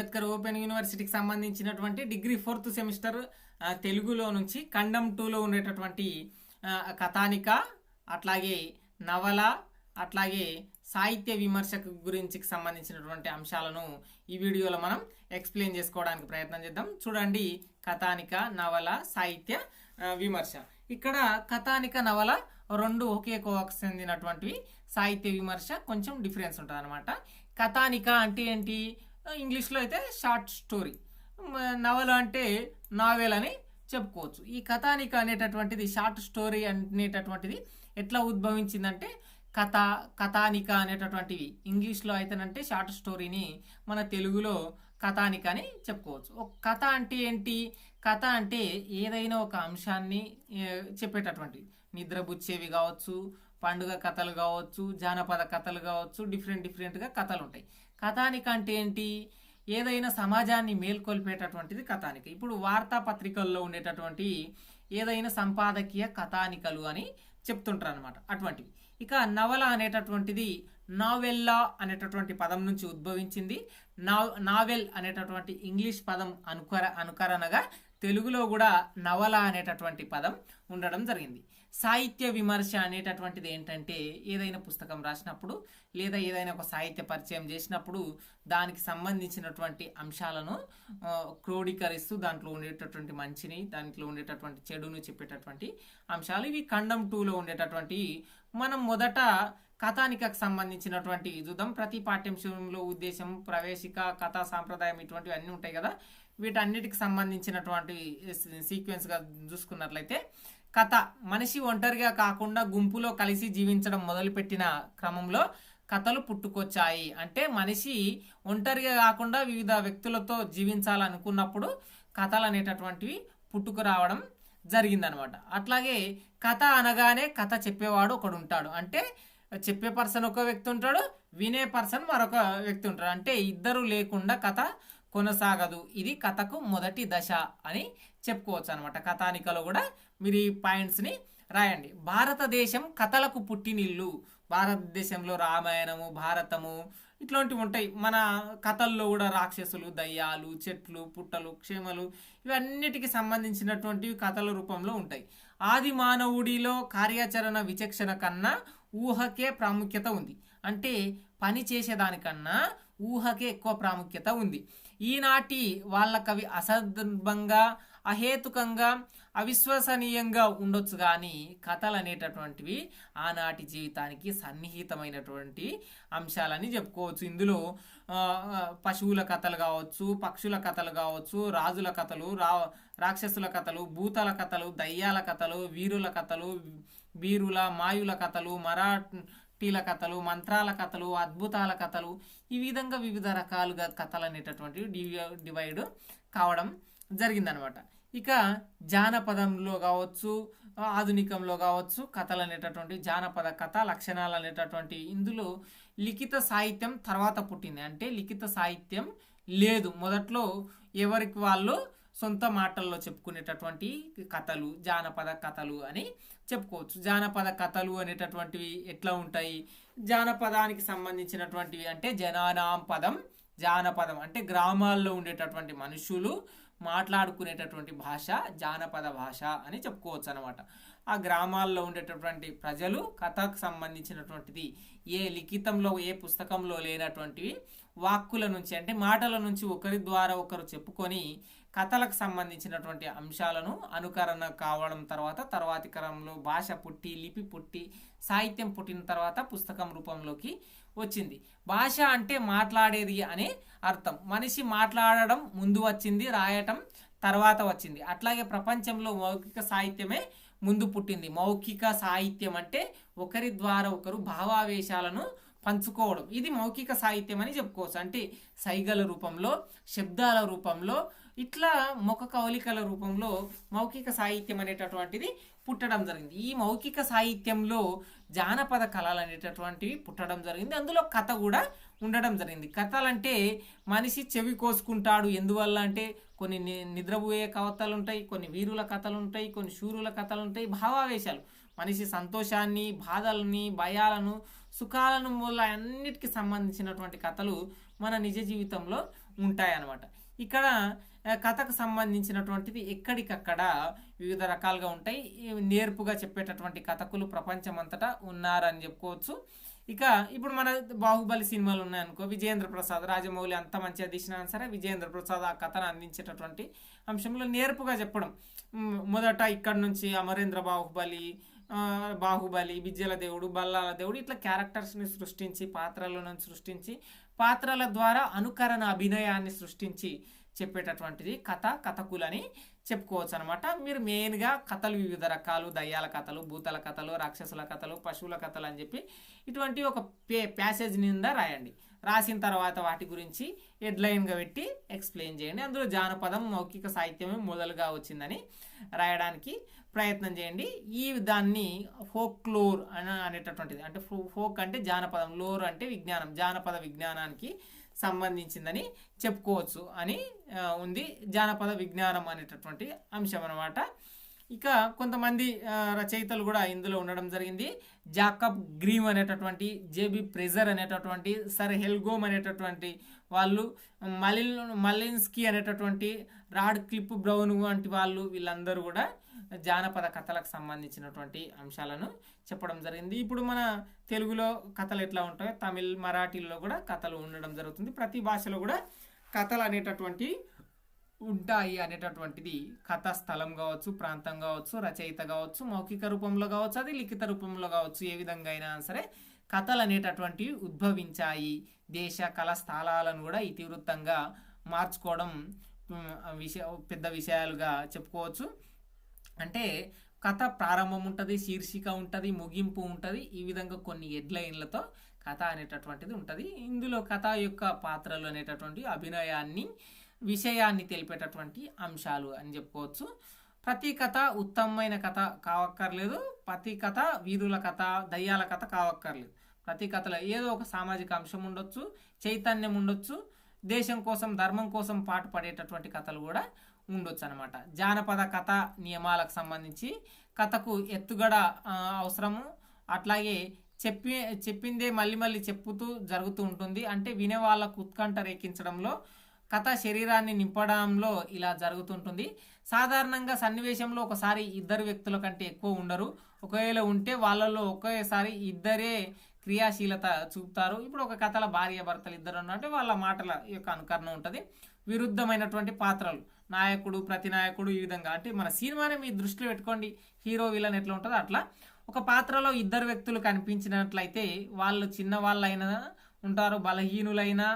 Ambedkar open యూనివర్సిటీకి సంబంధించినటువంటి degree fourth semester తెలుగులో నుంచి ఖండం టూలో ఉండేటటువంటి కథానిక అట్లాగే నవల అట్లాగే సాహిత్య విమర్శకు గురించి సంబంధించినటువంటి అంశాలను ఈ వీడియోలో మనం ఎక్స్ప్లెయిన్ చేసుకోవడానికి ప్రయత్నం చేద్దాం. చూడండి కథానిక నవల సాహిత్య విమర్శ. ఇక్కడ కథానిక నవల రెండు ఒకే కోవకు చెందినటువంటివి. సాహిత్య విమర్శ కొంచెం డిఫరెన్స్ ఉంటుంది అనమాట కథానిక అంటే ఏంటి? ఇంగ్లీష్లో అయితే షార్ట్ స్టోరీ. నవల అంటే నావెల్ అని చెప్పుకోవచ్చు. ఈ కథానిక అనేటటువంటిది షార్ట్ స్టోరీ అనేటటువంటిది ఎట్లా ఉద్భవించిందంటే కథ కథానిక అనేటటువంటివి. ఇంగ్లీష్లో అయితేనంటే షార్ట్ స్టోరీని మన తెలుగులో కథానిక అని చెప్పుకోవచ్చు. ఒక కథ అంటే ఏంటి? కథ అంటే ఏదైనా ఒక అంశాన్ని చెప్పేటటువంటివి చెప్పేటటువంటిది. నిద్రబుచ్చేవి కావచ్చు పండుగ కథలు కావచ్చు జానపద కథలు కావచ్చు డిఫరెంట్ డిఫరెంట్గా కథలు ఉంటాయి. కథానిక అంటే ఏంటి ఏదైనా సమాజాన్ని మేల్కొల్పేటటువంటిది కథానిక. ఇప్పుడు వార్తాపత్రికల్లో ఉండేటటువంటి ఏదైనా సంపాదకీయ కథానికలు అని చెప్తుంటారు అనమాట అటువంటివి. ఇక నవల అనేటటువంటిది నావెల్లా అనేటటువంటి పదం నుంచి ఉద్భవించింది. నా నావెల్ అనేటటువంటి ఇంగ్లీష్ పదం అనుకర అనుకరణగా తెలుగులో కూడా నవల అనేటటువంటి పదం ఉండడం జరిగింది. సాహిత్య విమర్శ అనేటటువంటిది ఏంటంటే ఏదైనా పుస్తకం రాసినప్పుడు లేదా ఏదైనా ఒక సాహిత్య పరిచయం చేసినప్పుడు దానికి సంబంధించినటువంటి అంశాలను క్రోడీకరిస్తూ దాంట్లో ఉండేటటువంటి మంచిని దాంట్లో ఉండేటటువంటి చెడును చెప్పేటటువంటి అంశాలు. ఇవి ఖండం టూలో ఉండేటటువంటి మనం మొదట కథానికకు సంబంధించినటువంటి చూద్దాం ప్రతి పాఠ్యాంశంలో ఉద్దేశం ప్రవేశిక కథా సాంప్రదాయం ఇటువంటివి అన్నీ ఉంటాయి కదా. వీటన్నిటికి సంబంధించినటువంటి సీక్వెన్స్గా చూసుకున్నట్లయితే కథ మనిషి ఒంటరిగా కాకుండా గుంపులో కలిసి జీవించడం మొదలుపెట్టిన క్రమంలో కథలు పుట్టుకొచ్చాయి. అంటే మనిషి ఒంటరిగా కాకుండా వివిధ వ్యక్తులతో జీవించాలనుకున్నప్పుడు కథలు అనేటటువంటివి పుట్టుకు రావడం జరిగిందనమాట. అట్లాగే కథ అనగానే కథ చెప్పేవాడు ఒకడు ఉంటాడు అంటే చెప్పే పర్సన్ ఒక వ్యక్తి ఉంటాడు వినే పర్సన్ మరొక వ్యక్తి ఉంటాడు. అంటే ఇద్దరు లేకుండా కథ కొనసాగదు. ఇది కథకు మొదటి దశ అని చెప్పుకోవచ్చు అనమాట కథానికలో కూడా మీరు ఈ పాయింట్స్ని రాయండి. భారతదేశం కథలకు పుట్టినిల్లు. భారతదేశంలో రామాయణము భారతము ఇట్లాంటివి ఉంటాయి. మన కథల్లో కూడా రాక్షసులు దయ్యాలు చెట్లు పుట్టలు క్షేమలు ఇవన్నిటికి సంబంధించినటువంటివి కథల రూపంలో ఉంటాయి. ఆది మానవుడిలో కార్యాచరణ విచక్షణ కన్నా ఊహకే ప్రాముఖ్యత ఉంది. అంటే పని చేసేదానికన్నా ఊహకే ఎక్కువ ప్రాముఖ్యత ఉంది. ఈనాటి వాళ్ళకవి అసందర్భంగా అహేతుకంగా అవిశ్వసనీయంగా ఉండొచ్చు కానీ కథలు అనేటటువంటివి ఆనాటి జీవితానికి సన్నిహితమైనటువంటి అంశాలని చెప్పుకోవచ్చు. ఇందులో పశువుల కథలు కావచ్చు పక్షుల కథలు కావచ్చు రాజుల కథలు రా రాక్షసుల కథలు భూతాల కథలు దయ్యాల కథలు వీరుల కథలు వీరుల మాయుల కథలు మరాఠీల కథలు మంత్రాల కథలు అద్భుతాల కథలు ఈ విధంగా వివిధ రకాలుగా కథలు అనేటటువంటివి డివైడ్ కావడం జరిగిందనమాట. ఇక జానపదంలో కావచ్చు ఆధునికంలో కావచ్చు కథలు అనేటటువంటి జానపద కథ లక్షణాలు అనేటటువంటి ఇందులో లిఖిత సాహిత్యం తర్వాత పుట్టింది. అంటే లిఖిత సాహిత్యం లేదు. మొదట్లో ఎవరికి వాళ్ళు సొంత మాటల్లో చెప్పుకునేటటువంటి కథలు జానపద కథలు అని చెప్పుకోవచ్చు. జానపద కథలు అనేటటువంటివి ఎట్లా ఉంటాయి? జానపదానికి సంబంధించినటువంటివి అంటే జనానాం పదం జానపదం. అంటే గ్రామాల్లో ఉండేటటువంటి మనుషులు మాట్లాడుకునేటటువంటి భాష జానపద భాష అని చెప్పుకోవచ్చు అనమాట ఆ గ్రామాల్లో ఉండేటటువంటి ప్రజలు కథకు సంబంధించినటువంటిది ఏ లిఖితంలో ఏ పుస్తకంలో లేనటువంటివి వాక్కుల నుంచి అంటే మాటల నుంచి ఒకరి ద్వారా ఒకరు చెప్పుకొని కథలకు సంబంధించినటువంటి అంశాలను అనుకరణ కావడం తర్వాత తర్వాతి క్రమంలో భాష పుట్టి లిపి పుట్టి సాహిత్యం పుట్టిన తర్వాత పుస్తకం రూపంలోకి వచ్చింది. భాష అంటే మాట్లాడేది అనే అర్థం. మనిషి మాట్లాడడం ముందు వచ్చింది రాయటం తర్వాత వచ్చింది. అట్లాగే ప్రపంచంలో మౌఖిక సాహిత్యమే ముందు పుట్టింది. మౌఖిక సాహిత్యం అంటే ఒకరి ద్వారా ఒకరు భావావేశాలను పంచుకోవడం. ఇది మౌఖిక సాహిత్యం అని చెప్పుకోవచ్చు. అంటే సైగల రూపంలో శబ్దాల రూపంలో ఇట్లా ముఖ కవలికల రూపంలో మౌఖిక సాహిత్యం అనేటటువంటిది పుట్టడం జరిగింది. ఈ మౌఖిక సాహిత్యంలో జానపద కళలు అనేటటువంటివి పుట్టడం జరిగింది. అందులో కథ కూడా ఉండడం జరిగింది. కథలంటే మనిషి చెవి కోసుకుంటాడు. ఎందువల్ల అంటే కొన్ని నిద్రపోయే కథలు ఉంటాయి కొన్ని వీరుల కథలు ఉంటాయి కొన్ని శూరుల కథలు ఉంటాయి భావావేశాలు. మనిషి సంతోషాన్ని బాధలని భయాలను సుఖాలను మూల అన్నిటికీ సంబంధించినటువంటి కథలు మన నిజ జీవితంలో ఉంటాయన్నమాట. ఇక్కడ కథకు సంబంధించినటువంటిది ఎక్కడికక్కడ వివిధ రకాలుగా ఉంటాయి. నేర్పుగా చెప్పేటటువంటి కథకులు ప్రపంచమంతటా ఉన్నారని చెప్పుకోవచ్చు. ఇక ఇప్పుడు మన బాహుబలి సినిమాలు ఉన్నాయనుకో విజయేంద్ర ప్రసాద్ రాజమౌళి అంత మంచిగా తీసినా సరే విజయేంద్ర ప్రసాద్ ఆ కథను అందించేటటువంటి అంశంలో నేర్పుగా చెప్పడం. మొదట ఇక్కడ నుంచి అమరేంద్ర బాహుబలి బాహుబలి విద్యల దేవుడు బల్లాల దేవుడు ఇట్లా క్యారెక్టర్స్ని సృష్టించి పాత్రలను సృష్టించి పాత్రల ద్వారా అనుకరణ అభినయాన్ని సృష్టించి చెప్పేటటువంటిది కథ కథకులని చెప్పుకోవచ్చు అనమాట మీరు మెయిన్గా కథలు వివిధ రకాలు దయ్యాల కథలు భూతల కథలు రాక్షసుల కథలు పశువుల కథలు అని చెప్పి ఇటువంటి ఒక పే ప్యాసేజ్ నిండా రాయండి. రాసిన తర్వాత వాటి గురించి హెడ్లైన్గా పెట్టి ఎక్స్ప్లెయిన్ చేయండి. అందులో జానపదం మౌఖిక సాహిత్యమే మొదలుగా వచ్చిందని రాయడానికి ప్రయత్నం చేయండి. ఈ దాన్ని ఫోక్లోర్ అని అనేటటువంటిది. అంటే ఫో- ఫోక్ అంటే జానపదం లోర్ అంటే విజ్ఞానం. జానపద విజ్ఞానానికి సంబంధించిందని చెప్పుకోవచ్చు అని ఉంది. జానపద విజ్ఞానం అనేటటువంటి అంశం అన్నమాట. ఇక కొంతమంది రచయితలు కూడా ఇందులో ఉండడం జరిగింది. జాకబ్ గ్రీమ్ అనేటటువంటి జేబీ ప్రెజర్ అనేటటువంటి సర్ హెల్గోమ్ అనేటటువంటి వాళ్ళు మలిన్ మలిన్స్కీ అనేటటువంటి రాడ్ క్లిప్ బ్రౌన్ వంటి వాళ్ళు వీళ్ళందరూ కూడా జానపద కథలకు సంబంధించినటువంటి అంశాలను చెప్పడం జరిగింది. ఇప్పుడు మన తెలుగులో కథలు ఎట్లా ఉంటాయో తమిళ్ మరాఠీలో కూడా కథలు ఉండడం జరుగుతుంది. ప్రతి భాషలో కూడా కథలు అనేటటువంటి ఉంటాయి అనేటటువంటిది. కథ స్థలం కావచ్చు ప్రాంతం కావచ్చు రచయిత కావచ్చు మౌఖిక రూపంలో కావచ్చు అది లిఖిత రూపంలో కావచ్చు ఏ విధంగా అయినా సరే కథలు అనేటటువంటివి ఉద్భవించాయి. దేశ కళ స్థలాలను కూడా ఇతివృత్తంగా మార్చుకోవడం విషయ పెద్ద విషయాలుగా చెప్పుకోవచ్చు. అంటే కథ ప్రారంభం ఉంటుంది శీర్షిక ఉంటుంది ముగింపు ఉంటుంది ఈ విధంగా కొన్ని హెడ్లైన్లతో కథ అనేటటువంటిది ఉంటుంది. ఇందులో కథ యొక్క పాత్రలు అనేటటువంటి అభినయాన్ని విషయాన్ని తెలిపేటటువంటి అంశాలు అని చెప్పుకోవచ్చు. ప్రతి కథ ఉత్తమమైన కథ కావక్కర్లేదు ప్రతి కథ వీరుల కథ దయ్యాల కథ కావక్కర్లేదు. ప్రతి కథలో ఏదో ఒక సామాజిక అంశం ఉండొచ్చు చైతన్యం ఉండొచ్చు దేశం కోసం ధర్మం కోసం పాటు పడేటటువంటి కథలు కూడా ఉండొచ్చు అనమాట జానపద కథ నియమాలకు సంబంధించి కథకు ఎత్తుగడ అవసరము. అట్లాగే చెప్పి చెప్పిందే మళ్ళీ మళ్ళీ చెప్పుతూ జరుగుతూ ఉంటుంది. అంటే వినే వాళ్ళకు ఉత్కంఠ రేకించడంలో కథ శరీరాన్ని నింపడంలో ఇలా జరుగుతుంటుంది. సాధారణంగా సన్నివేశంలో ఒకసారి ఇద్దరు వ్యక్తుల కంటే ఎక్కువ ఉండరు. ఒకవేళ ఉంటే వాళ్ళలో ఒకేసారి ఇద్దరే క్రియాశీలత చూపుతారు. ఇప్పుడు ఒక కథల భార్య భర్తలు ఇద్దరు ఉన్నట్టు వాళ్ళ మాటల యొక్క అనుకరణ ఉంటుంది. విరుద్ధమైనటువంటి పాత్రలు. నాయకుడు ప్రతి నాయకుడు ఈ విధంగా. అంటే మన సినిమాని మీ దృష్టిలో పెట్టుకోండి. హీరో విలన్ ఎట్లా ఉంటుందో అట్లా. ఒక పాత్రలో ఇద్దరు వ్యక్తులు కనిపించినట్లయితే వాళ్ళు చిన్న వాళ్ళైనా ఉంటారు బలహీనులైనా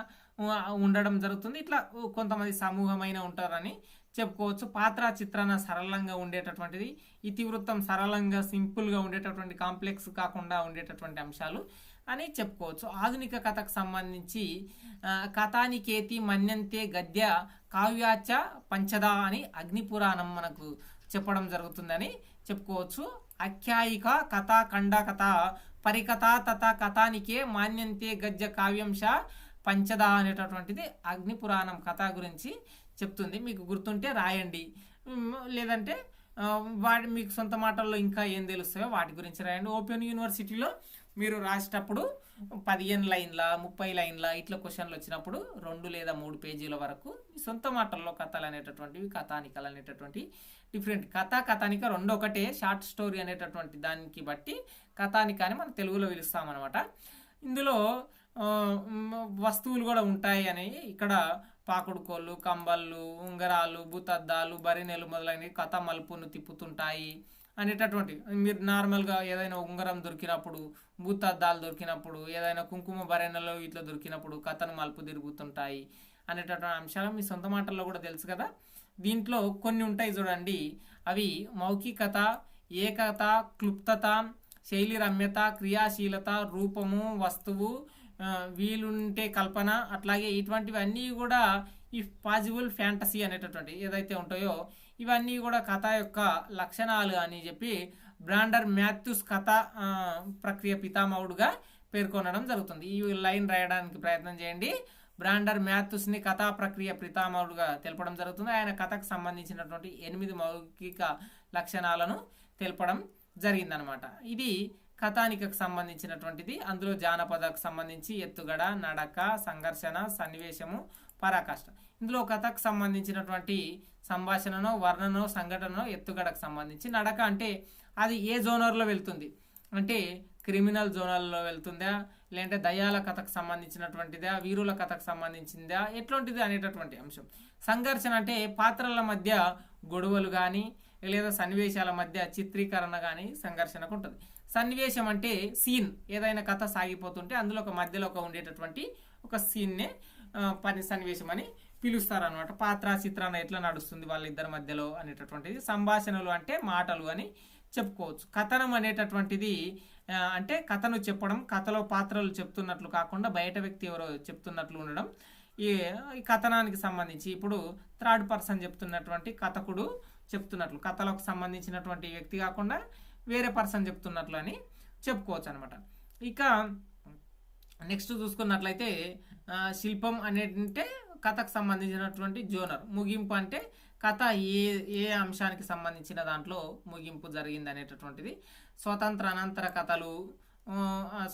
ఉండడం జరుగుతుంది. ఇట్లా కొంతమంది సమూహమైన ఉంటారని చెప్పుకోవచ్చు. పాత్ర చిత్రణ సరళంగా ఉండేటటువంటిది. ఇతివృత్తం సరళంగా సింపుల్గా ఉండేటటువంటి కాంప్లెక్స్ కాకుండా ఉండేటటువంటి అంశాలు అని చెప్పుకోవచ్చు. ఆధునిక కథకు సంబంధించి కథానికేతి మన్యంతే గద్య కావ్యాచ పంచద అని అగ్నిపురాణం మనకు చెప్పడం జరుగుతుందని చెప్పుకోవచ్చు. ఆఖ్యాయిక కథ ఖండ కథ పరికథ తథ కథానికే మాన్యంతే గద్య కావ్యంశ పంచద అనేటటువంటిది అగ్నిపురాణం కథ గురించి చెప్తుంది. మీకు గుర్తుంటే రాయండి. లేదంటే వాటి మీకు సొంత మాటల్లో ఇంకా ఏం తెలుస్తాయో వాటి గురించి రాయండి. ఓపెన్ యూనివర్సిటీలో మీరు రాసేటప్పుడు పదిహేను లైన్ల ముప్పై లైన్ల ఇట్లా క్వశ్చన్లు వచ్చినప్పుడు రెండు లేదా మూడు పేజీల వరకు సొంత మాటల్లో కథలు అనేటటువంటివి కథానికలు అనేటటువంటి డిఫరెంట్ కథ కథానిక రెండు ఒకటే షార్ట్ స్టోరీ అనేటటువంటి దానికి బట్టి కథానిక అని మనం తెలుగులో పిలుస్తామన్నమాట. ఇందులో వస్తువులు కూడా ఉంటాయి అని ఇక్కడ పాకుడుకోళ్ళు కంబళ్ళు ఉంగరాలు భూతద్దాలు బరినెలు మొదలైనవి కథ మలుపును తిప్పుతుంటాయి అనేటటువంటి మీరు నార్మల్గా ఏదైనా ఉంగరం దొరికినప్పుడు భూతద్దాలు దొరికినప్పుడు ఏదైనా కుంకుమ బరెనలో ఇట్లా దొరికినప్పుడు కథను మలుపు తిరుగుతుంటాయి అనేటటువంటి అంశాలు మీ సొంత మాటల్లో కూడా తెలుసు కదా. దీంట్లో కొన్ని ఉంటాయి చూడండి. అవి మౌఖికత ఏకత క్లుప్తత శైలి రమ్యత క్రియాశీలత రూపము వస్తువు వీలుంటే కల్పన అట్లాగే ఇటువంటివన్నీ కూడా ఇఫ్ పాజిబుల్ ఫ్యాంటసీ అనేటటువంటి ఏదైతే ఉంటాయో ఇవన్నీ కూడా కథ యొక్క లక్షణాలు అని చెప్పి బ్రాండర్ మ్యాథ్యూస్ కథ ప్రక్రియ పితామహుడుగా పేర్కొనడం జరుగుతుంది. ఈ లైన్ రాయడానికి ప్రయత్నం చేయండి. బ్రాండర్ మ్యాథ్యూస్ని కథా ప్రక్రియ పితామహుడుగా తెలపడం జరుగుతుంది. ఆయన కథకు సంబంధించినటువంటి ఎనిమిది మౌఖిక లక్షణాలను తెలపడం జరిగిందనమాట. ఇది కథానికకు సంబంధించినటువంటిది. అందులో జానపదకు సంబంధించి ఎత్తుగడ నడక సంఘర్షణ సన్నివేశము పరాకాష్ట. ఇందులో కథకు సంబంధించినటువంటి సంభాషణనో వర్ణనో సంఘటనో ఎత్తుగడకు సంబంధించి. నడక అంటే అది ఏ జోనర్లో వెళ్తుంది? అంటే క్రిమినల్ జోనర్లో వెళ్తుందా? లేదంటే దయాల కథకు సంబంధించినటువంటిదా? వీరుల కథకు సంబంధించిందా? ఎట్లాంటిది అనేటటువంటి అంశం. సంఘర్షణ అంటే పాత్రల మధ్య గొడవలు కానీ లేదా సన్నివేశాల మధ్య చిత్రీకరణ కానీ సంఘర్షణకు ఉంటుంది. సన్నివేశం అంటే సీన్. ఏదైనా కథ సాగిపోతుంటే అందులో ఒక మధ్యలో ఒక ఉండేటటువంటి ఒక సీన్నే పని సన్నివేశం అని పిలుస్తారు అనమాట పాత్ర చిత్రాన్ని ఎట్లా నడుస్తుంది వాళ్ళిద్దరి మధ్యలో అనేటటువంటిది. సంభాషణలు అంటే మాటలు అని చెప్పుకోవచ్చు. కథనం అనేటటువంటిది అంటే కథను చెప్పడం కథలో పాత్రలు చెప్తున్నట్లు కాకుండా బయట వ్యక్తి ఎవరో చెప్తున్నట్లు ఉండడం. ఈ ఈ కథనానికి సంబంధించి ఇప్పుడు థర్డ్ పర్సన్ చెప్తున్నటువంటి కథకుడు చెప్తున్నట్లు. కథలకు సంబంధించినటువంటి వ్యక్తి కాకుండా వేరే పర్సన్ చెప్తున్నట్లు అని చెప్పుకోవచ్చు అనమాట ఇక నెక్స్ట్ చూసుకున్నట్లయితే శిల్పం అనేటంటే కథకు సంబంధించినటువంటి జోనర్. ముగింపు అంటే కథ ఏ ఏ అంశానికి సంబంధించిన దాంట్లో ముగింపు జరిగింది అనేటటువంటిది. స్వతంత్ర అనంతర కథలు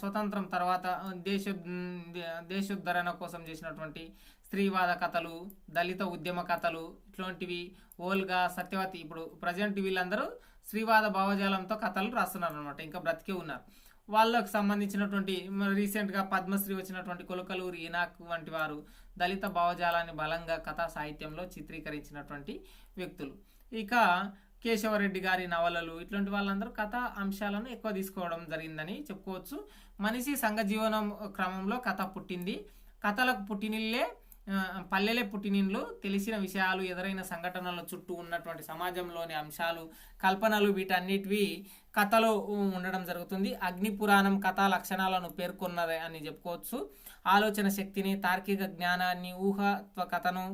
స్వతంత్రం తర్వాత దేశ దేశోద్ధరణ కోసం చేసినటువంటి స్త్రీవాద కథలు దళిత ఉద్యమ కథలు ఇట్లాంటివి. ఓల్గా సత్యవతి ఇప్పుడు ప్రజెంట్ వీళ్ళందరూ శ్రీవాద భావజాలంతో కథలు రాస్తున్నారు అనమాట ఇంకా బ్రతికే ఉన్నారు. వాళ్ళకు సంబంధించినటువంటి రీసెంట్గా పద్మశ్రీ వచ్చినటువంటి కొలకలూరి ఈనాక్ వంటి వారు దళిత భావజాలాన్ని బలంగా కథా సాహిత్యంలో చిత్రీకరించినటువంటి వ్యక్తులు. ఇక కేశవరెడ్డి గారి నవలలు ఇట్లాంటి వాళ్ళందరూ కథ అంశాలను ఎక్కువ తీసుకోవడం జరిగిందని చెప్పుకోవచ్చు. మనిషి సంఘ జీవనం క్రమంలో కథ పుట్టింది. కథలకు పుట్టినిల్లే పల్లెలే పుట్టినిన్లు తెలిసిన విషయాలు ఎదురైన సంఘటనల చుట్టూ ఉన్నటువంటి సమాజంలోని అంశాలు కల్పనలు వీటన్నిటివి కథలో ఉండడం జరుగుతుంది. అగ్ని పురాణం కథా లక్షణాలను పేర్కొన్నది అని చెప్పుకోవచ్చు. ఆలోచన శక్తిని తార్కిక జ్ఞానాన్ని ఊహత్వ కథను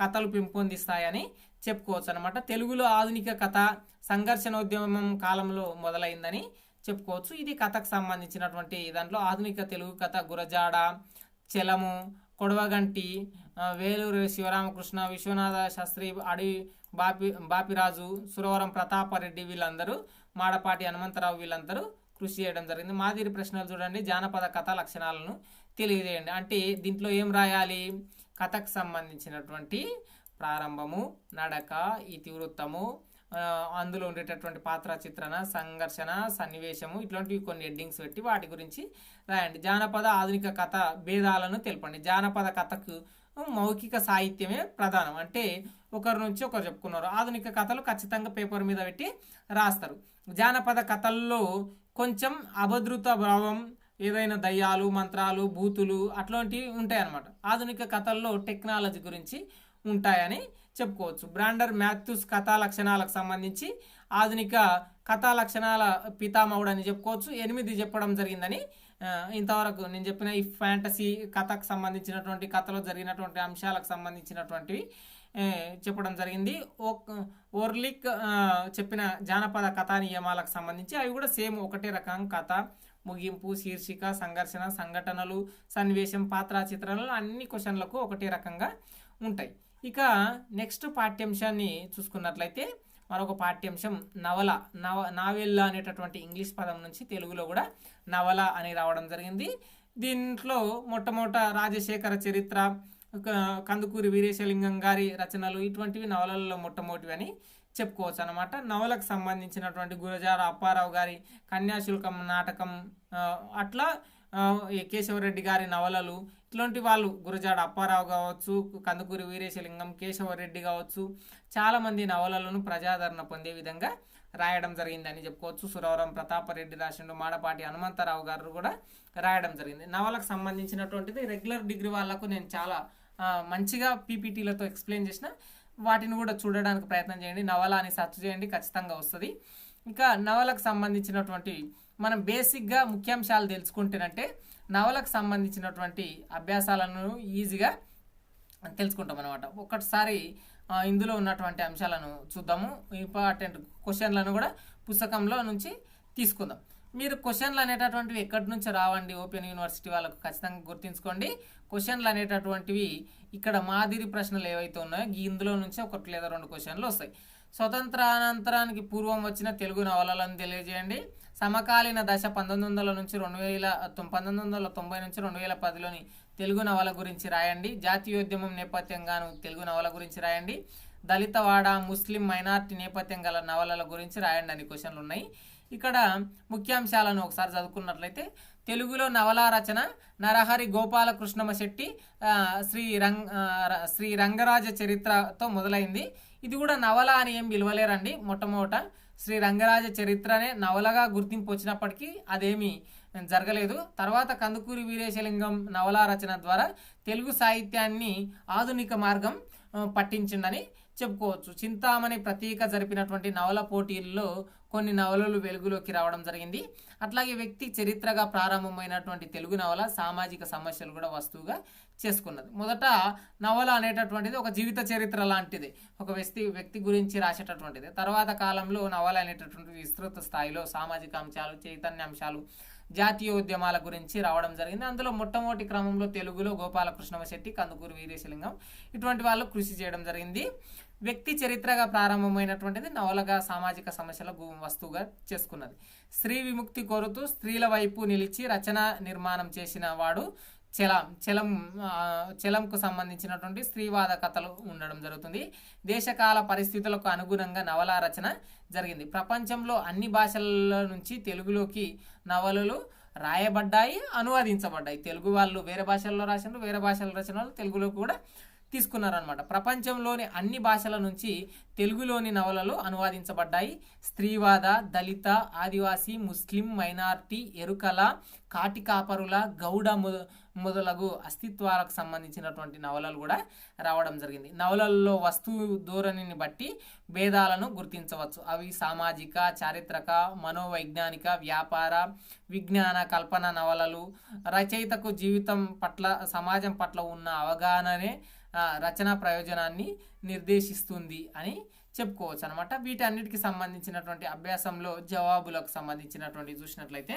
కథలు పెంపొందిస్తాయని చెప్పుకోవచ్చు అనమాట తెలుగులో ఆధునిక కథ సంఘర్షణోద్యమం కాలంలో మొదలైందని చెప్పుకోవచ్చు. ఇది కథకు సంబంధించినటువంటి దాంట్లో ఆధునిక తెలుగు కథ గురజాడ చలము కొడవగంటి వేలూరు శివరామకృష్ణ విశ్వనాథ శాస్త్రి అడవి బాపి బాపిరాజు సురవరం ప్రతాపరెడ్డి వీళ్ళందరూ మాడపాటి హనుమంతరావు వీళ్ళందరూ కృషి చేయడం జరిగింది. మాదిరి ప్రశ్నలు చూడండి జానపద కథ లక్షణాలను తెలియజేయండి. అంటే దీంట్లో ఏం రాయాలి? కథకు సంబంధించినటువంటి ప్రారంభము నడక ఇతివృత్తము అందులో ఉండేటటువంటి పాత్ర చిత్రణ సంఘర్షణ సన్నివేశము ఇట్లాంటివి కొన్ని హెడ్డింగ్స్ పెట్టి వాటి గురించి రాయండి. జానపద ఆధునిక కథ భేదాలను తెలపండి. జానపద కథకు మౌఖిక సాహిత్యమే ప్రధానం. అంటే ఒకరి నుంచి ఒకరు చెప్పుకున్నారు. ఆధునిక కథలు ఖచ్చితంగా పేపర్ మీద పెట్టి రాస్తారు. జానపద కథల్లో కొంచెం అభద్రుత భావం ఏదైనా దయ్యాలు మంత్రాలు బూతులు అట్లాంటివి ఉంటాయి అన్నమాట ఆధునిక కథల్లో టెక్నాలజీ గురించి ఉంటాయని చెప్పుకోవచ్చు. బ్రాండర్ మ్యాథ్యూస్ కథా లక్షణాలకు సంబంధించి ఆధునిక కథా లక్షణాల పితామహుడు అని చెప్పుకోవచ్చు. ఎనిమిది చెప్పడం జరిగిందని ఇంతవరకు నేను చెప్పిన ఈ ఫ్యాంటసీ కథకు సంబంధించినటువంటి కథలో జరిగినటువంటి అంశాలకు సంబంధించినటువంటివి చెప్పడం జరిగింది. ఓర్లిక్ చెప్పిన జానపద కథా నియమాలకు సంబంధించి అవి కూడా సేమ్ ఒకటే రకం కథ. ముగింపు శీర్షిక సంఘర్షణ సంఘటనలు సన్నివేశం పాత్ర చిత్రాలు అన్ని క్వశ్చన్లకు ఒకటే రకంగా ఉంటాయి. ఇక నెక్స్ట్ పాఠ్యాంశాన్ని చూసుకున్నట్లయితే మరొక పాఠ్యాంశం నవల నవ నావెల్లా అనేటటువంటి ఇంగ్లీష్ పదం నుంచి తెలుగులో కూడా నవల అని రావడం జరిగింది. దీంట్లో మొట్టమొదట రాజశేఖర చరిత్ర ఒక కందుకూరి వీరేశలింగం గారి రచనలు ఇటువంటివి నవలల్లో మొట్టమొదటివి అని చెప్పుకోవచ్చు అనమాట నవలకు సంబంధించినటువంటి గురజార అప్పారావు గారి కన్యాశుల్కం నాటకం అట్లా కేశవరెడ్డి గారి నవలలు ఇట్లాంటి వాళ్ళు గురజాడ అప్పారావు కావచ్చు కందుకూరి వీరేశలింగం కేశవరెడ్డి కావచ్చు చాలామంది నవలలను ప్రజాదరణ పొందే విధంగా రాయడం జరిగిందని చెప్పుకోవచ్చు. సురవరం ప్రతాపరెడ్డి రాసిండు మాడపాటి హనుమంతరావు గారు కూడా రాయడం జరిగింది. నవలకు సంబంధించినటువంటిది రెగ్యులర్ డిగ్రీ వాళ్ళకు నేను చాలా మంచిగా పీపీటీలతో ఎక్స్ప్లెయిన్ చేసిన వాటిని కూడా చూడడానికి ప్రయత్నం చేయండి. నవల అని సెర్చ్ చేయండి ఖచ్చితంగా వస్తుంది. ఇంకా నవలకు సంబంధించినటువంటి మనం బేసిక్గా ముఖ్యాంశాలు తెలుసుకుంటేనంటే నవలకు సంబంధించినటువంటి అభ్యాసాలను ఈజీగా తెలుసుకుంటాం అనమాట ఒకటిసారి ఇందులో ఉన్నటువంటి అంశాలను చూద్దాము. ఇంపార్టెంట్ క్వశ్చన్లను కూడా పుస్తకంలో నుంచి తీసుకుందాం. మీరు క్వశ్చన్లు అనేటటువంటివి ఎక్కడి నుంచి రావండి? ఓపెన్ యూనివర్సిటీ వాళ్ళకు ఖచ్చితంగా గుర్తుంచుకోండి. క్వశ్చన్లు అనేటటువంటివి ఇక్కడ మాదిరి ప్రశ్నలు ఏవైతే ఉన్నాయో ఇందులో నుంచి ఒకటి లేదా రెండు క్వశ్చన్లు వస్తాయి. స్వతంత్రానంతరానికి పూర్వం వచ్చిన తెలుగు నవలలను తెలియజేయండి. సమకాలీన దశ పంతొమ్మిది వందల నుంచి రెండు వేల పంతొమ్మిది వందల తొంభై నుంచి రెండు వేల పదిలోని తెలుగు నవల గురించి రాయండి. జాతీయోద్యమం నేపథ్యంగాను తెలుగు నవల గురించి రాయండి. దళితవాడ ముస్లిం మైనార్టీ నేపథ్యం గల నవలల గురించి రాయండి. అని క్వశ్చన్లు ఉన్నాయి. ఇక్కడ ముఖ్యాంశాలను ఒకసారి చదువుకున్నట్లయితే తెలుగులో నవలా రచన నరహరి గోపాలకృష్ణమ శెట్టి శ్రీ రంగ్ శ్రీ రంగరాజ చరిత్రతో మొదలైంది. ఇది కూడా నవల అని ఏం పిలవలేరండి మొట్టమొదట. శ్రీ రంగరాజ చరిత్రనే నవలగా గుర్తింపు వచ్చినప్పటికీ అదేమీ జరగలేదు. తర్వాత కందుకూరి వీరేశలింగం నవలా రచన ద్వారా తెలుగు సాహిత్యాన్ని ఆధునిక మార్గం పట్టించిందని చెప్పుకోవచ్చు. చింతామణి ప్రతీక జరిపినటువంటి నవల పోటీల్లో కొన్ని నవలలు వెలుగులోకి రావడం జరిగింది. అట్లాగే వ్యక్తి చరిత్రగా ప్రారంభమైనటువంటి తెలుగు నవల సామాజిక సమస్యలు కూడా వస్తువుగా చేసుకున్నది. మొదట నవల అనేటటువంటిది ఒక జీవిత చరిత్ర లాంటిది. ఒక వ్యక్తి వ్యక్తి గురించి రాసేటటువంటిది. తర్వాత కాలంలో నవల అనేటటువంటి విస్తృత స్థాయిలో సామాజిక అంశాలు చైతన్య అంశాలు జాతీయోద్యమాల గురించి రావడం జరిగింది. అందులో మొట్టమొదటి క్రమంలో తెలుగులో గోపాలకృష్ణ శెట్టి కందుకూరు వీరేశలింగం ఇటువంటి వాళ్ళు కృషి చేయడం జరిగింది. వ్యక్తి చరిత్రగా ప్రారంభమైనటువంటిది నవలగా సామాజిక సమస్యల వస్తువుగా చేసుకున్నది. స్త్రీ విముక్తి కోరుతూ స్త్రీల వైపు నిలిచి రచన నిర్మాణం చేసిన వాడు చలం చలం చలంకు సంబంధించినటువంటి స్త్రీవాద కథలు ఉండడం జరుగుతుంది. దేశకాల పరిస్థితులకు అనుగుణంగా నవల రచన జరిగింది. ప్రపంచంలో అన్ని భాషల నుంచి తెలుగులోకి నవలలు రాయబడ్డాయి అనువాదించబడ్డాయి. తెలుగు వాళ్ళు వేరే భాషల్లో రాసినారు వేరే భాషల రచనలు తెలుగులో కూడా తీసుకున్నారనమాట ప్రపంచంలోని అన్ని భాషల నుంచి తెలుగులోని నవలలు అనువాదించబడ్డాయి. స్త్రీవాద దళిత ఆదివాసీ ముస్లిం మైనార్టీ ఎరుకల కాటికాపరుల గౌడ మొదలగు అస్తిత్వాలకు సంబంధించినటువంటి నవలలు కూడా రావడం జరిగింది. నవలల్లో వస్తువు ధోరణిని బట్టి భేదాలను గుర్తించవచ్చు. అవి సామాజిక చారిత్రక మనోవైజ్ఞానిక వ్యాపార విజ్ఞాన కల్పన నవలలు రచయితకు జీవితం పట్ల సమాజం పట్ల ఉన్న అవగాహననే రచనా ప్రయోజనాన్ని నిర్దేశిస్తుంది అని చెప్పుకోవచ్చు అనమాట వీటన్నిటికి సంబంధించినటువంటి అభ్యాసంలో జవాబులకు సంబంధించినటువంటి చూసినట్లయితే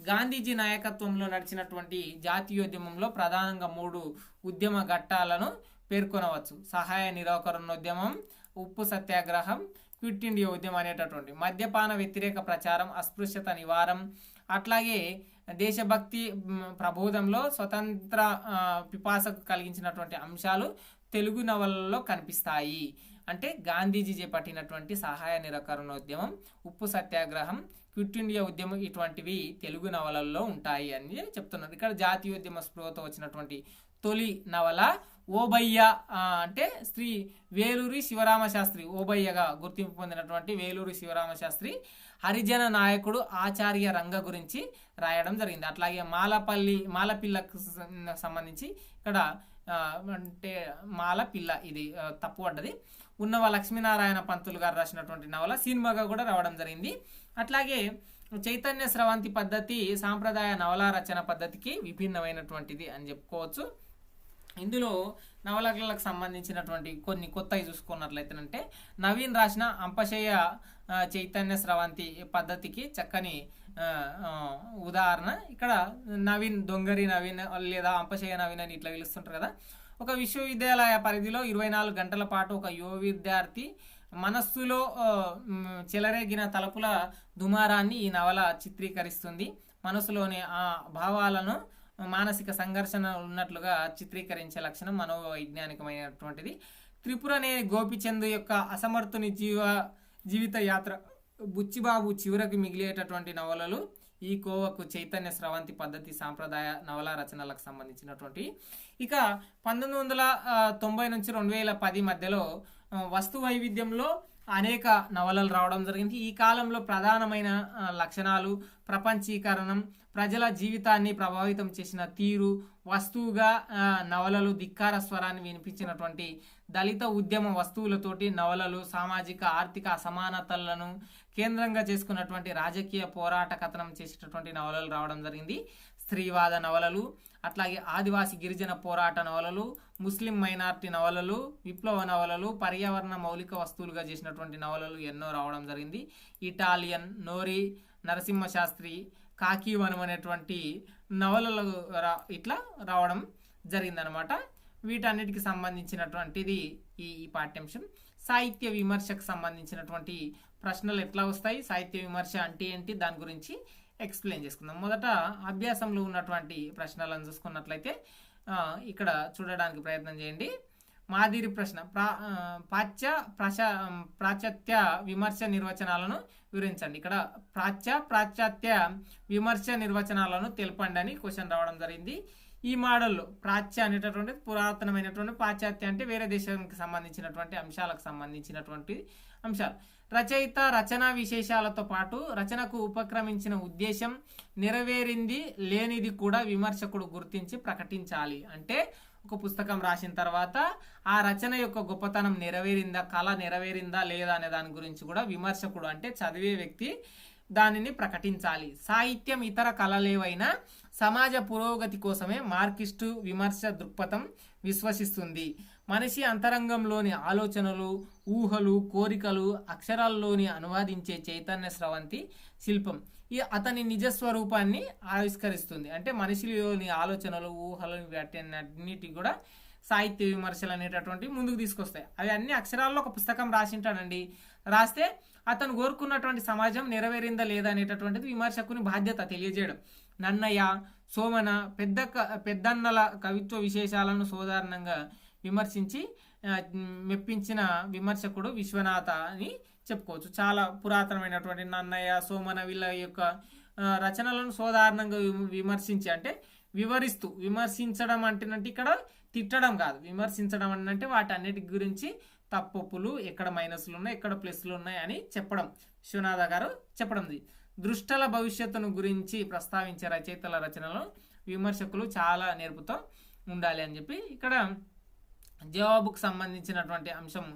గాంధీజీ నాయకత్వంలో నడిచినటువంటి జాతీయోద్యమంలో ప్రధానంగా మూడు ఉద్యమ ఘట్టాలను పేర్కొనవచ్చు. సహాయ నిరాకరణోద్యమం ఉప్పు సత్యాగ్రహం క్విట్ ఇండియా ఉద్యమం అనేటటువంటి మద్యపాన వ్యతిరేక ప్రచారం అస్పృశ్యత నివారం అట్లాగే దేశభక్తి ప్రబోధంలో స్వతంత్ర పిపాసకు కలిగించినటువంటి అంశాలు తెలుగు నవలల్లో కనిపిస్తాయి. అంటే గాంధీజీ చేపట్టినటువంటి సహాయ నిరాకరణోద్యమం ఉప్పు సత్యాగ్రహం క్విట్ ఇండియా ఉద్యమం ఇటువంటివి తెలుగు నవలల్లో ఉంటాయి అని చెప్తున్నారు. ఇక్కడ జాతీయోద్యమ స్పృహతో వచ్చినటువంటి తొలి నవల ఓబయ్య అంటే శ్రీ వేలూరి శివరామ శాస్త్రి ఓబయ్యగా గుర్తింపు పొందినటువంటి వేలూరి శివరామ శాస్త్రి హరిజన నాయకుడు ఆచార్య రంగ గురించి రాయడం జరిగింది. అట్లాగే మాలపల్లి మాలపిల్లకు సంబంధించి ఇక్కడ అంటే మాలపిల్ల ఇది తప్పు పడ్డది ఉన్నవ లక్ష్మీనారాయణ పంతులు గారు రాసినటువంటి నవల సినిమాగా కూడా రావడం జరిగింది. అట్లాగే చైతన్య స్రవంతి పద్ధతి సాంప్రదాయ నవల రచన పద్ధతికి విభిన్నమైనటువంటిది అని చెప్పుకోవచ్చు. ఇందులో నవలలకు సంబంధించినటువంటి కొన్ని కొత్తవి చూసుకున్నట్లయితేనంటే నవీన్ రాసిన అంపశయ్య చైతన్య స్రవంతి పద్ధతికి చక్కని ఉదాహరణ. ఇక్కడ నవీన్ దొంగరి నవీన్ లేదా అంపశయ్య నవీన్ అని ఇట్లా పిలుస్తుంటారు కదా. ఒక విశ్వవిద్యాలయ పరిధిలో ఇరవై నాలుగు గంటల పాటు ఒక యువ విద్యార్థి మనస్సులో చెలరేగిన తలపుల దుమారాన్ని ఈ నవల చిత్రీకరిస్తుంది. మనసులోని ఆ భావాలను మానసిక సంఘర్షణ ఉన్నట్లుగా చిత్రీకరించే లక్షణం మనోవైజ్ఞానికమైనటువంటిది. త్రిపురనే గోపిచంద్ యొక్క అసమర్థుని జీవ జీవిత యాత్ర. బుచ్చిబాబు చివరకు మిగిలేటటువంటి నవలలు ఈ కోవకు చైతన్య స్రవంతి పద్ధతి సాంప్రదాయ నవల రచనలకు సంబంధించినటువంటి. ఇక పంతొమ్మిది వందల తొంభై నుంచి రెండు వేల పది మధ్యలో వస్తు వైవిధ్యంలో అనేక నవలలు రావడం జరిగింది. ఈ కాలంలో ప్రధానమైన లక్షణాలు ప్రపంచీకరణం ప్రజల జీవితాన్ని ప్రభావితం చేసిన తీరు వస్తువుగా నవలలు ధిక్కార స్వరాన్ని వినిపించినటువంటి దళిత ఉద్యమ వస్తువులతోటి నవలలు సామాజిక ఆర్థిక అసమానతలను కేంద్రంగా చేసుకున్నటువంటి రాజకీయ పోరాట కథనం చేసేటటువంటి నవలలు రావడం జరిగింది. స్త్రీవాద నవలలు అట్లాగే ఆదివాసి గిరిజన పోరాట నవలలు ముస్లిం మైనార్టీ నవలలు విప్లవ నవలలు పర్యావరణ మౌలిక వస్తువులుగా చేసినటువంటి నవలలు ఎన్నో రావడం జరిగింది. ఇటాలియన్ నోరి నరసింహ శాస్త్రి కాకీవనం అనేటువంటి నవలలు రా ఇట్లా రావడం జరిగిందనమాట. వీటన్నిటికి సంబంధించినటువంటిది ఈ పాఠ్యాంశం. సాహిత్య విమర్శకు సంబంధించినటువంటి ప్రశ్నలు ఎట్లా వస్తాయి? సాహిత్య విమర్శ అంటే ఏంటి? దాని గురించి ఎక్స్ప్లెయిన్ చేసుకుందాం. మొదట అభ్యాసంలో ఉన్నటువంటి ప్రశ్నలను చూసుకున్నట్లయితే ఇక్కడ చూడడానికి ప్రయత్నం చేయండి. మాదిరి ప్రశ్న ప్రా పాశ్య ప్రశ ప్రాచ్యత్య విమర్శ నిర్వచనాలను వివరించండి. ఇక్కడ ప్రాచ్య పాశ్చాత్య విమర్శ నిర్వచనాలను తెలపండి అని క్వశ్చన్ రావడం జరిగింది. ఈ మోడల్లో ప్రాచ్య అనేటటువంటి పురాతనమైనటువంటి పాశ్చాత్య అంటే వేరే దేశానికి సంబంధించినటువంటి అంశాలకు సంబంధించినటువంటి అంశాలు. రచయిత రచనా విశేషాలతో పాటు రచనకు ఉపక్రమించిన ఉద్దేశం నెరవేరింది లేనిది కూడా విమర్శకుడు గుర్తించి ప్రకటించాలి. అంటే ఒక పుస్తకం రాసిన తర్వాత ఆ రచన యొక్క గొప్పతనం నెరవేరిందా కళ నెరవేరిందా లేదా అనే దాని గురించి కూడా విమర్శకుడు అంటే చదివే వ్యక్తి దానిని ప్రకటించాలి. సాహిత్యం ఇతర కళలేవైనా సమాజ పురోగతి కోసమే మార్కిస్టు విమర్శ దృక్పథం విశ్వసిస్తుంది. మనిషి అంతరంగంలోని ఆలోచనలు ఊహలు కోరికలు అక్షరాల్లోని అనువాదించే చైతన్య స్రవంతి శిల్పం. ఈ అతని నిజస్వరూపాన్ని ఆవిష్కరిస్తుంది. అంటే మనిషిలోని ఆలోచనలు ఊహలు వాటన్నిటి కూడా సాహిత్య విమర్శలు అనేటటువంటివి ముందుకు తీసుకొస్తాయి. అవి అన్ని అక్షరాల్లో ఒక పుస్తకం రాసింటాడండి. రాస్తే అతను కోరుకున్నటువంటి సమాజం నెరవేరిందా లేదా అనేటటువంటిది విమర్శకుని బాధ్యత తెలియజేయడం. నన్నయ్య సోమన పెద్ద క- పెద్దన్నల కవిత్వ విశేషాలను సాధారణంగా విమర్శించి మెప్పించిన విమర్శకుడు విశ్వనాథ అని చెప్పుకోవచ్చు. చాలా పురాతనమైనటువంటి నన్నయ్య సోమన వీళ్ళ యొక్క రచనలను సాధారణంగా విమర్శించి అంటే వివరిస్తూ విమర్శించడం అంటేనంటే ఇక్కడ తిట్టడం కాదు. విమర్శించడం అంటే వాటి అన్నిటి గురించి తప్పొప్పులు ఎక్కడ మైనస్లు ఉన్నాయి ఎక్కడ ప్లస్లు ఉన్నాయి అని చెప్పడం. విశ్వనాథ గారు చెప్పడం ఇది. దృష్టల భవిష్యత్తును గురించి ప్రస్తావించే రచయితల రచనలు విమర్శకులు చాలా నేర్పుతో ఉండాలి అని చెప్పి ఇక్కడ జవాబుకు సంబంధించినటువంటి అంశం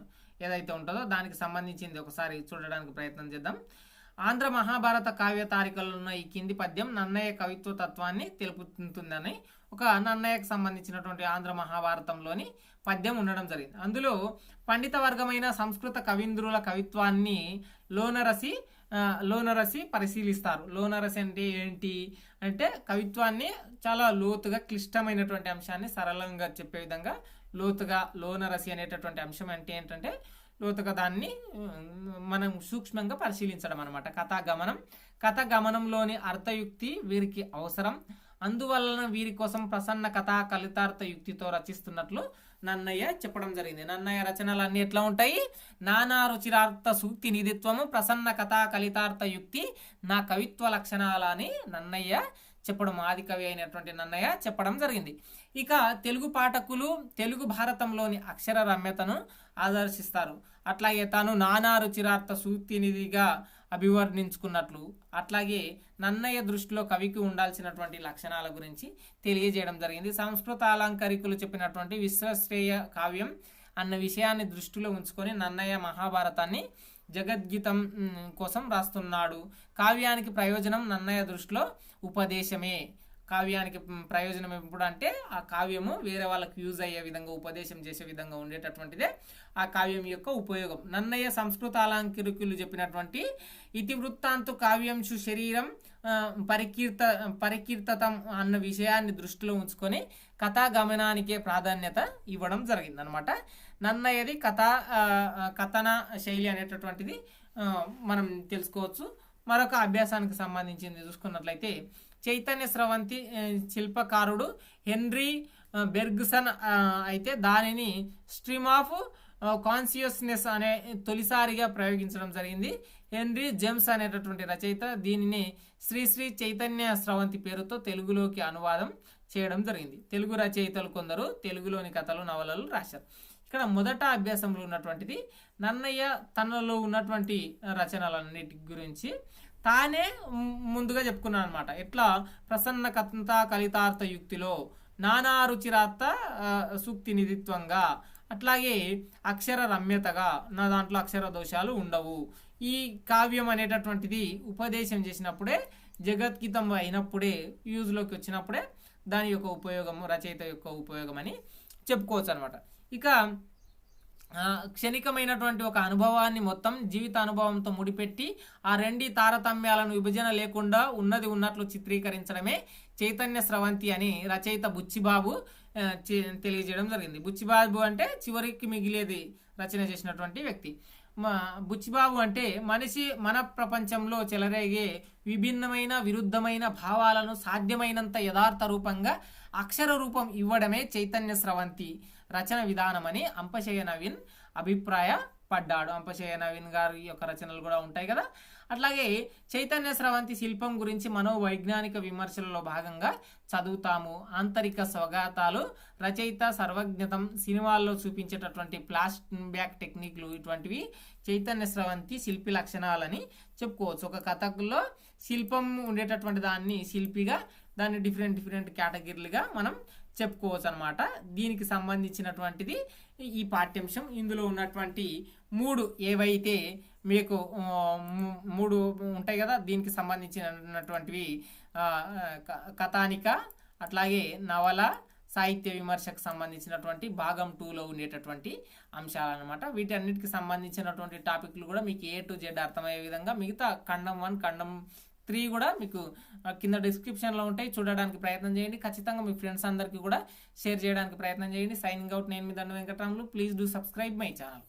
ఏదైతే ఉంటుందో దానికి సంబంధించింది ఒకసారి చూడడానికి ప్రయత్నం చేద్దాం. ఆంధ్ర మహాభారత కావ్య తారికలున్న ఉన్న ఈ కింది పద్యం నన్నయ్య కవిత్వ తత్వాన్ని తెలుపుతుందని ఒక నన్నయ్యకు సంబంధించినటువంటి ఆంధ్ర మహాభారతంలోని పద్యం ఉండడం జరిగింది. అందులో పండిత వర్గమైన సంస్కృత కవీంద్రుల కవిత్వాన్ని లోనరసి లోనరసి పరిశీలిస్తారు. లోనరసి అంటే ఏంటి అంటే కవిత్వాన్ని చాలా లోతుగా క్లిష్టమైనటువంటి అంశాన్ని సరళంగా చెప్పే విధంగా లోతుగా లోనరసి అనేటటువంటి అంశం అంటే ఏంటంటే లోతుగా దాన్ని మనం సూక్ష్మంగా పరిశీలించడం అనమాట కథా గమనం. కథ గమనంలోని అర్థయుక్తి వీరికి అవసరం. అందువలన వీరి కోసం ప్రసన్న కథా కలితార్థ యుక్తితో రచిస్తున్నట్లు నన్నయ్య చెప్పడం జరిగింది. నన్నయ్య రచనలు అన్నీ ఎట్లా ఉంటాయి? నానా రుచిరార్థ సూక్తి నిధిత్వము ప్రసన్న కథా కలితార్థ యుక్తి నా కవిత్వ లక్షణాలని నన్నయ్య చెప్పడం ఆది కవి అయినటువంటి నన్నయ్య చెప్పడం జరిగింది. ఇక తెలుగు పాఠకులు తెలుగు భారతంలోని అక్షర రమ్యతను ఆదర్శిస్తారు. అట్లాగే తాను నానా రుచిరార్థ సూక్తినిధిగా అభివర్ణించుకున్నట్లు అట్లాగే నన్నయ్య దృష్టిలో కవికి ఉండాల్సినటువంటి లక్షణాల గురించి తెలియజేయడం జరిగింది. సంస్కృత అలంకరికులు చెప్పినటువంటి విశ్వశ్రేయ కావ్యం అన్న విషయాన్ని దృష్టిలో ఉంచుకొని నన్నయ్య మహాభారతాన్ని జగద్గీతం కోసం రాస్తున్నాడు. కావ్యానికి ప్రయోజనం నన్నయ్య దృష్టిలో ఉపదేశమే. కావ్యానికి ప్రయోజనం ఎప్పుడు అంటే ఆ కావ్యము వేరే వాళ్ళకి యూజ్ అయ్యే విధంగా ఉపదేశం చేసే విధంగా ఉండేటటువంటిదే ఆ కావ్యం యొక్క ఉపయోగం. నన్నయ్య సంస్కృత అలంకరికులు చెప్పినటువంటి ఇతివృత్తాంతు కావ్యంశు శరీరం పరికీర్త పరికీర్తతం అన్న విషయాన్ని దృష్టిలో ఉంచుకొని కథా గమనానికే ప్రాధాన్యత ఇవ్వడం జరిగిందనమాట. నన్నయ్యది కథా కథన శైలి అనేటటువంటిది మనం తెలుసుకోవచ్చు. మరొక అభ్యాసానికి సంబంధించింది చూసుకున్నట్లయితే చైతన్య స్రవంతి శిల్పకారుడు హెన్రీ బెర్గ్సన్ అయితే దానిని స్ట్రీమ్ ఆఫ్ కాన్సియస్నెస్ అనే తొలిసారిగా ప్రయోగించడం జరిగింది. హెన్రీ జేమ్స్ అనేటటువంటి రచయిత దీనిని శ్రీ శ్రీ చైతన్య స్రవంతి పేరుతో తెలుగులోకి అనువాదం చేయడం జరిగింది. తెలుగు రచయితలు కొందరు తెలుగులోని కథలు నవలలు రాశారు. ఇక్కడ మొదట అభ్యాసంలో ఉన్నటువంటిది నన్నయ్య తనలో ఉన్నటువంటి రచనలన్నిటి గురించి తానే ముందుగా చెప్పుకున్నాను అనమాట ఎట్లా? ప్రసన్న కథంత కలితార్థ యుక్తిలో. నానా రుచిరార్థ సూక్తి నిధిత్వంగా. అట్లాగే అక్షర రమ్యతగా. నా దాంట్లో అక్షర దోషాలు ఉండవు. ఈ కావ్యం అనేటటువంటిది ఉపదేశం చేసినప్పుడే జగద్గీతం అయినప్పుడే యూజ్లోకి వచ్చినప్పుడే దాని యొక్క ఉపయోగము రచయిత యొక్క ఉపయోగం అని చెప్పుకోవచ్చు అనమాట ఇక క్షణికమైనటువంటి ఒక అనుభవాన్ని మొత్తం జీవిత అనుభవంతో ముడిపెట్టి ఆ రెండి తారతమ్యాలను విభజన లేకుండా ఉన్నది ఉన్నట్లు చిత్రీకరించడమే చైతన్య స్రవంతి అని రచయిత బుచ్చిబాబు చే- తెలియజేయడం జరిగింది. బుచ్చిబాబు అంటే చివరికి మిగిలేది రచన చేసినటువంటి వ్యక్తి. మా బుచ్చిబాబు అంటే మనిషి మన ప్రపంచంలో చెలరేగే విభిన్నమైన విరుద్ధమైన భావాలను సాధ్యమైనంత యథార్థ రూపంగా అక్షర రూపం ఇవ్వడమే చైతన్య స్రవంతి. రచన విధానమని అంపశయ నవీన్ అభిప్రాయపడ్డాడు అంపశయ నవీన్ గారి యొక్క రచనలు కూడా ఉంటాయి కదా. అట్లాగే చైతన్య స్రవంతి శిల్పం గురించి మనోవైజ్ఞానిక విమర్శలలో భాగంగా చదువుతాము. ఆంతరిక స్వగాతాలు రచయిత సర్వజ్ఞతం సినిమాల్లో చూపించేటటువంటి ప్లాస్ట్ బ్యాక్ టెక్నిక్లు ఇటువంటివి చైతన్య స్రవంతి శిల్పి లక్షణాలని చెప్పుకోవచ్చు. ఒక కథకుల్లో శిల్పం ఉండేటటువంటి దాన్ని శిల్పిగా దాన్ని డిఫరెంట్ డిఫరెంట్ కేటగిరీలుగా మనం చెప్పుకోవచ్చు అనమాట దీనికి సంబంధించినటువంటిది ఈ పాఠ్యాంశం. ఇందులో ఉన్నటువంటి మూడు ఏవైతే మీకు మూడు ఉంటాయి కదా దీనికి సంబంధించినటువంటివి కథానిక అట్లాగే నవల సాహిత్య విమర్శకు సంబంధించినటువంటి భాగం టూలో ఉండేటటువంటి అంశాలు అనమాట వీటన్నిటికి సంబంధించినటువంటి టాపిక్లు కూడా మీకు ఏ టు జెడ్ అర్థమయ్యే విధంగా మిగతా ఖండం వన్ ఖండం త్రీ కూడా మీకు కింద డిస్క్రిప్షన్లో ఉంటాయి. చూడడానికి ప్రయత్నం చేయండి. ఖచ్చితంగా మీ ఫ్రెండ్స్ అందరికీ కూడా షేర్ చేయడానికి ప్రయత్నం చేయండి. సైనింగ్ అవుట్ నేను మీ Danda Venkataramulu. Please do subscribe my channel